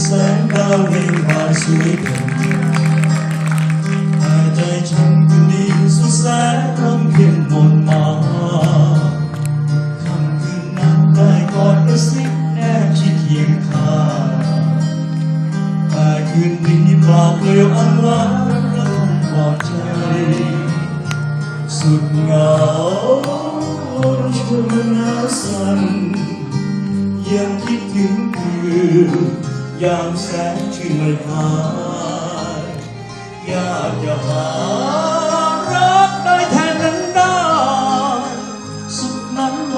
แสงดาวเร่งวานสวยเด่นหายใจฉันคืนนี้สุดแสนคำเพียงมนมาคำคืนนั้นได้กอดกระซิบแนบชิดเคียงข้างแต่คืนนี้เปล่าเปลี่ยวอันล้างและคงปลอดใจ สุดเหงาชวนน้าสันยังคิดถึงคืน ยามแสงชื่นไม่หายอยากจะหารักได้แทนนั้นได้สุขนั้นล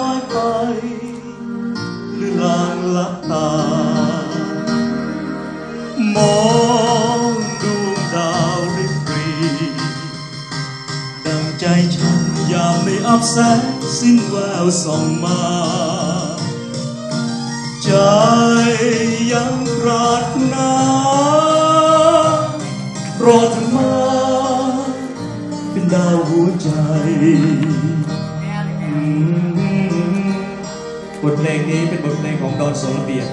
หัวใจบทเพลงนี้เป็นบทเพลงของดอนโสระเบีย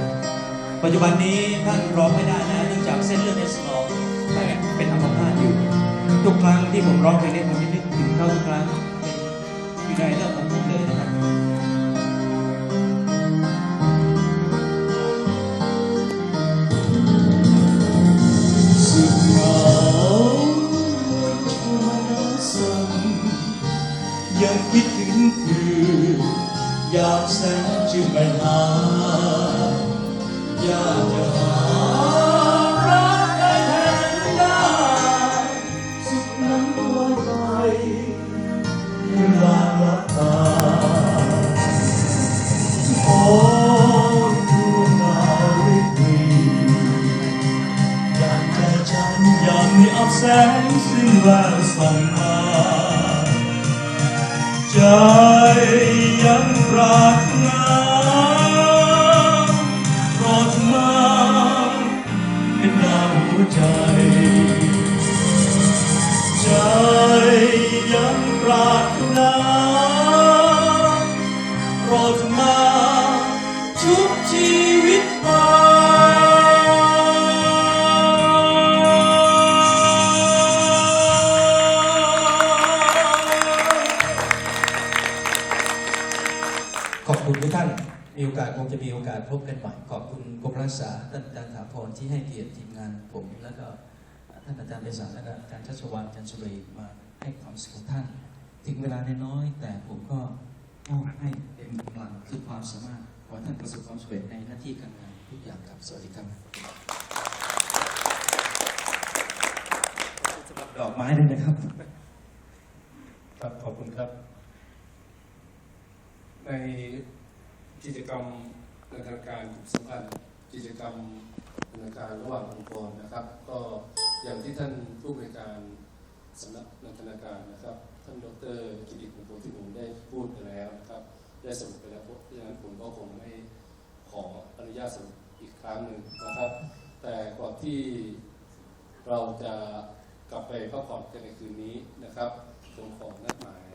ปัจจุบันนี้ท่านร้องไม่ได้นะเนื่องจากเส้นเลือดในสมองแตกเป็นอัมพาตอยู่ทุกครั้งที่ผมร้องเพลงนี้ผมจะนึกถึงเขาทุกครั้งอยู่ในเรื่องของผมเลย คิดถึงคืนยามแสงจึงไม่หายอยากจะหารักได้แทนได้สุขนั้นลอยไปเวลาลับตาโอ้ดูดาวริบรีอยากใจฉันยังมีอับแสงสิ้นแววส่องมา ใจยังปรารถนารอเธอมาเป็นดาวหัวใจ ใจยังปรารถนารอเธอมาชุบชี อบคุณทุกท่าน มีโอกาสคงจะมีโอกาสพบกันใหม่ ขอบคุณกรมรักษาท่านอาจารย์ถาพรที่ให้เกียรติทีมงานผม แล้วก็ท่านอาจารย์เบสาและก็อาจารย์ชัชวานอาจารย์สุรีมาให้ความสุขท่าน ถึงเวลาน้อยแต่ผมก็มอบให้เต็มกำลังคือความสามารถขอท่านประสบความสำเร็จในหน้าที่การงานทุกอย่างครับสวัสดีครับสำหรับดอกไม้ด้วยนะครับครับขอบคุณครับ ในกิจกรรมนันทนาการสัมพันธ์กิจกรรมนันทนาการระหว่างองค์กรนะครับ ก็อย่างที่ท่านผู้บริการสำนักนันทนาการนะครับ ท่านดรกิติคุณโพธิบุญได้พูดไปแล้วนะครับ ได้สรุปไปแล้วเพราะฉะนั้นผมก็คงไม่ขออนุญาตสรุปอีกครั้งหนึ่งนะครับ แต่ก่อนที่เราจะกลับไปพักผ่อนกันในคืนนี้นะครับผมขอนัดหมาย